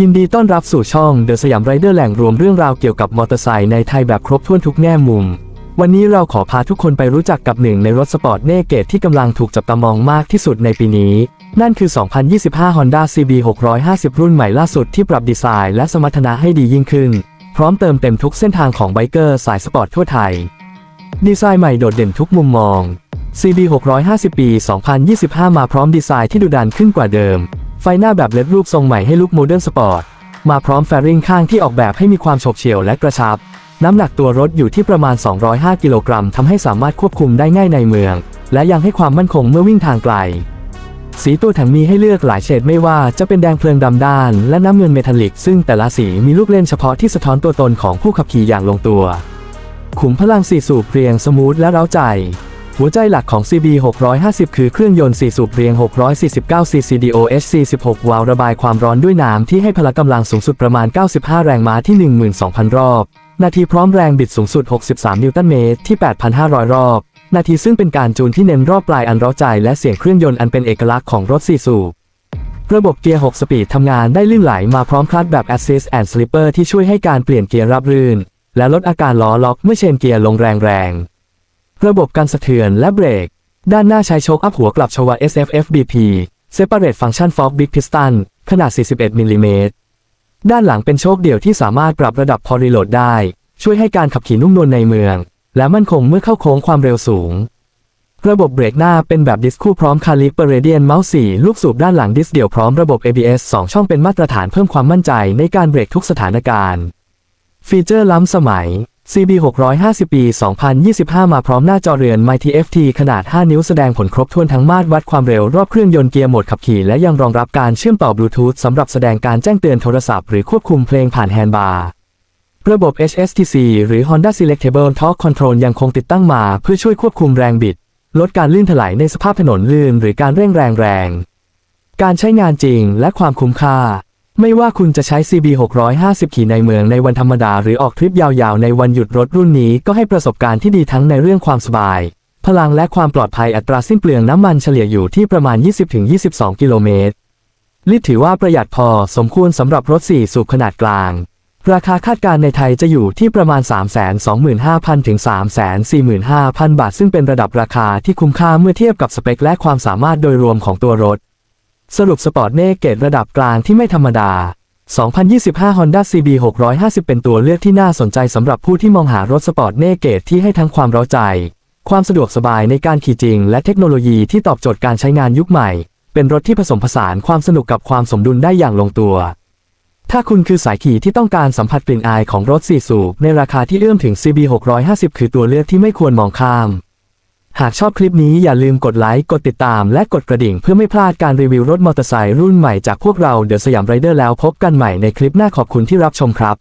ยินดีต้อนรับสู่ช่อง The สยามไรเดอร์แหล่งรวมเรื่องราวเกี่ยวกับมอเตอร์ไซค์ในไทยแบบครบถ้วนทุกแง่มุม วันนี้เราขอพาทุกคนไปรู้จักกับหนึ่งในรถสปอร์ตเนเกตที่กำลังถูกจับตามองมากที่สุดในปีนี้ นั่นคือ 2025 Honda CB 650 รุ่นใหม่ล่าสุดที่ปรับดีไซน์และสมรรถนะให้ดียิ่งขึ้น พร้อมเติมเต็มทุกเส้นทางของไบเกอร์สายสปอร์ตทั่วไทย ดีไซน์ใหม่โดดเด่นทุกมุมมอง CB 650 ปี 2025 มาพร้อมดีไซน์ที่ดุดันขึ้นกว่าเดิม ฟหน้าแบบเล็ดรูปทรงใหม่ให้ลุคโมเดิร์นสปอร์ต มาพร้อมแฟริงข้างที่ออกแบบให้มีความโฉบเฉี่ยวและกระชับ น้ำหนักตัวรถอยู่ที่ประมาณ 205 กิโลกรัมทำให้สามารถควบคุมได้ง่ายในเมือง และยังให้ความมั่นคงเมื่อวิ่งทางไกล สีตัวถังมีให้เลือกหลายเฉดไม่ว่าจะเป็นแดงเพลิงดำด้าน และน้ำเงินเมทัลลิก ซึ่งแต่ละสีมีลูกเล่นเฉพาะที่สะท้อนตัวตนของผู้ขับขี่อย่างลงตัว ขุมพลัง4สูบเรียงสมูทและเร้าใจ หัวใจหลักของ CB 650 คือเครื่องยนต์ 4 สูบเรียง 649 CCDO HC16 วาล์วระบายความร้อนด้วยน้ำที่ให้พละกำลังสูงสุดประมาณ 95 แรงม้าที่ 12,000 รอบ นาทีพร้อมแรงบิดสูงสุด 63 นิวตันเมตรที่ 8,500 รอบ นาทีซึ่งเป็นการจูนที่เน้นรอบปลายอันร้าใจและเสียงเครื่องยนต์อันเป็นเอกลักษณ์ของรถ 4 สูบระบบเกียร์ 6 สปีดทำงานได้ลื่นไหลมาพร้อมคลัตช์แบบ Assist and Slipper ที่ช่วยให้การเปลี่ยนเกียร์ราบรื่น และลดอาการล้อล็อกเมื่อเชนเกียร์ลงแรงๆ ระบบการสะเทือนและเบรก ด้านหน้าใช้โชคอัพหัวกลับชวา SFFBP Separate Function Fork Big Piston ขนาด 41มิลลิเมตรด้านหลังเป็นโชคเดี่ยวที่สามารถปรับระดับพอรีโหลดได้ ช่วยให้การขับขี่นุ่มนวลในเมือง และมั่นคงเมื่อเข้าโค้งความเร็วสูง ระบบเบรกหน้าเป็นแบบดิสคู่พร้อมคาลิปเปอร์เรเดียนเมาส์4ลูกสูบด้านหลังดิสเดี่ยวพร้อมระบบ ABS 2 ช่องเป็นมาตรฐานเพิ่มความมั่นใจในการเบรกทุกสถานการณ์ ฟีเจอร์ล้ำสมัย CB 650 ปี 2025 มาพร้อมหน้าจอเรือน Mighty FT ขนาด 5 นิ้วแสดงผลครบถ้วนทั้งมาตรวัดความเร็วรอบเครื่องยนต์เกียร์โหมดขับขี่ และยังรองรับการเชื่อมต่อบลูทูธสำหรับแสดงการแจ้งเตือนโทรศัพท์หรือควบคุมเพลงผ่านแฮนด์บาร์ระบบ HSTC หรือ Honda Selectable Torque Control ยังคงติดตั้งมาเพื่อช่วยควบคุมแรงบิด ลดการลื่นถลายในสภาพถนนลื่น หรือการเร่งแรงแรง การใช้งานจริงและความคุ้มค่า ไม่ว่าคุณจะใช้ CB 650 ขี่ในเมืองในวันธรรมดา หรือออกทริปยาวๆ ในวันหยุดรถรุ่นนี้ก็ให้ประสบการณ์ที่ดีทั้งในเรื่องความสบาย พลังและความปลอดภัยอัตราสิ้นเปลืองน้ำมันเฉลี่ยอยู่ที่ประมาณ 20-22 กิโลเมตรลิตรถือว่าประหยัดพอสมควรสำหรับรถ 4 สูบขนาดกลาง ราคาคาดการณ์ในไทยจะอยู่ที่ประมาณ 325,000 ถึง 345,000 บาท ซึ่งเป็นระดับราคาที่คุ้มค่าเมื่อเทียบกับสเปคและความสามารถโดยรวมของตัวรถ สรุปสปอร์ตเน่เกตระดับกลางที่ไม่ธรรมดา 2025 Honda CB 650 เป็นตัวเลือกที่น่าสนใจสำหรับผู้ที่มองหารถสปอร์ตเน่เกตที่ให้ทั้งความเร้าใจ ความสะดวกสบายในการขี่จริง และเทคโนโลยีที่ตอบโจทย์การใช้งานยุคใหม่ เป็นรถที่ผสมผสานความสนุกกับความสมดุลได้อย่างลงตัว ถ้าคุณคือสายขี่ที่ต้องการสัมผัสกลิ่นอายของรถสี่สูบในราคาที่เอื้อมถึง CB 650 คือตัวเลือกที่ไม่ควรมองข้าม หากชอบคลิปนี้อย่าลืมกดไลค์ กดติดตาม และกดกระดิ่งเพื่อไม่พลาดการรีวิวรถมอเตอร์ไซค์รุ่นใหม่จากพวกเราเดอะสยามไรเดอร์แล้วพบกันใหม่ในคลิปหน้าขอบคุณที่รับชมครับ